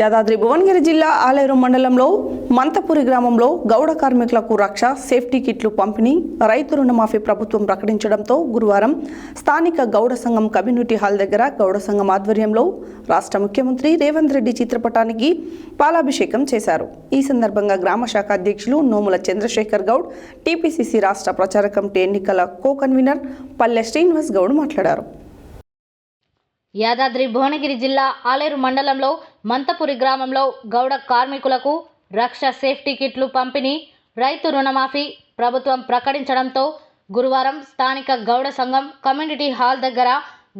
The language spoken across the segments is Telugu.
యాదాద్రి భువనగిరి జిల్లా ఆలేరు మండలంలో మంతపురి గ్రామంలో గౌడ కార్మికులకు రక్ష సేఫ్టీ కిట్లు పంపిణీ రైతు రుణమాఫీ ప్రభుత్వం ప్రకటించడంతో గురువారం స్థానిక గౌడ సంఘం కమ్యూనిటీ హాల్ దగ్గర గౌడ సంఘం ఆధ్వర్యంలో రాష్ట్ర ముఖ్యమంత్రి రేవంత్ రెడ్డి చిత్రపటానికి పాలాభిషేకం చేశారు. ఈ సందర్భంగా గ్రామ శాఖ అధ్యక్షులు నోముల చంద్రశేఖర్ గౌడ్ టీపీసీసీ రాష్ట్ర ప్రచార కమిటీ ఎన్నికల కో కన్వీనర్ పల్లె శ్రీనివాస్ గౌడ్ మాట్లాడారు. యాదాద్రి భువనగిరి జిల్లా ఆలేరు మండలంలో మంతపురి గ్రామంలో గౌడ కార్మికులకు రక్ష సేఫ్టీ కిట్లు పంపిణీ రైతు రుణమాఫీ ప్రభుత్వం ప్రకటించడంతో గురువారం స్థానిక గౌడ సంఘం కమ్యూనిటీ హాల్ దగ్గర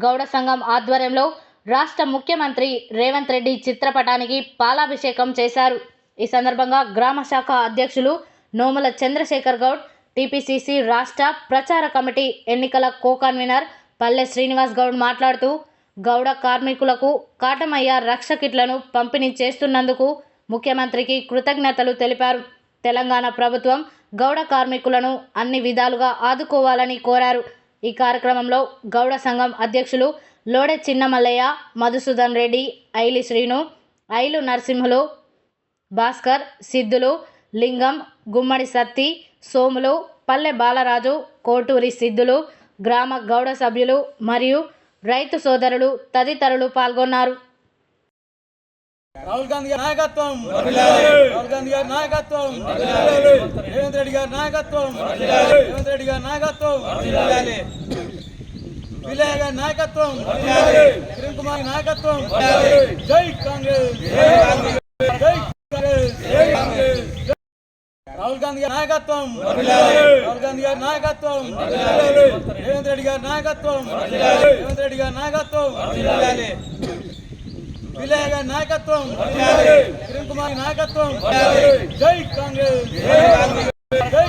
గౌడ సంఘం ఆధ్వర్యంలో రాష్ట్ర ముఖ్యమంత్రి రేవంత్ రెడ్డి చిత్రపటానికి పాలాభిషేకం చేశారు. ఈ సందర్భంగా గ్రామ శాఖ అధ్యక్షులు నోముల చంద్రశేఖర్ గౌడ్ టీపీసీసీ రాష్ట్ర ప్రచార కమిటీ ఎన్నికల కో కన్వీనర్ పల్లె శ్రీనివాస్ గౌడ్ మాట్లాడుతూ గౌడ కార్మికులకు కాటమయ్య రక్ష కిట్లను పంపిణీ చేస్తున్నందుకు ముఖ్యమంత్రికి కృతజ్ఞతలు తెలిపారు. తెలంగాణ ప్రభుత్వం గౌడ కార్మికులను అన్ని విధాలుగా ఆదుకోవాలని కోరారు. ఈ కార్యక్రమంలో గౌడ సంఘం అధ్యక్షులు లోడె చిన్నమల్లయ్య మధుసూదన్ రెడ్డి ఐలి శ్రీను ఐలు నరసింహులు భాస్కర్ సిద్ధులు లింగం గుమ్మడి సత్తి సోములు పల్లె బాలరాజు కోటూరి సిద్ధులు గ్రామ గౌడ సభ్యులు మరియు రైతు సోదరులు తదితరులు పాల్గొన్నారు. రాహుల్ గాంధీ గారి నాయకత్వం. రాహుల్ గాంధీ గారి నాయకత్వం. రేవంత్ రెడ్డి గారి నాయకత్వం. రేవంత్ రెడ్డి గారి నాయకత్వం. విలయ గారి నాయకత్వం. కిరణ్ కుమార్ నాయకత్వం. జై కాంగ్రెస్. జై కాంగ్రెస్. రాహుల్ గాంధీ గారి నాయకత్వం. రాహుల్ గాంధీ గారి నాయకత్వం. గారి నాయకత్వం. రేవంత్ రెడ్డి గారి నాయకత్వం. విలయ గారి నాయకత్వం. కిరణ్ కుమార్ నాయకత్వం. జై కాంగ్రెస్. జై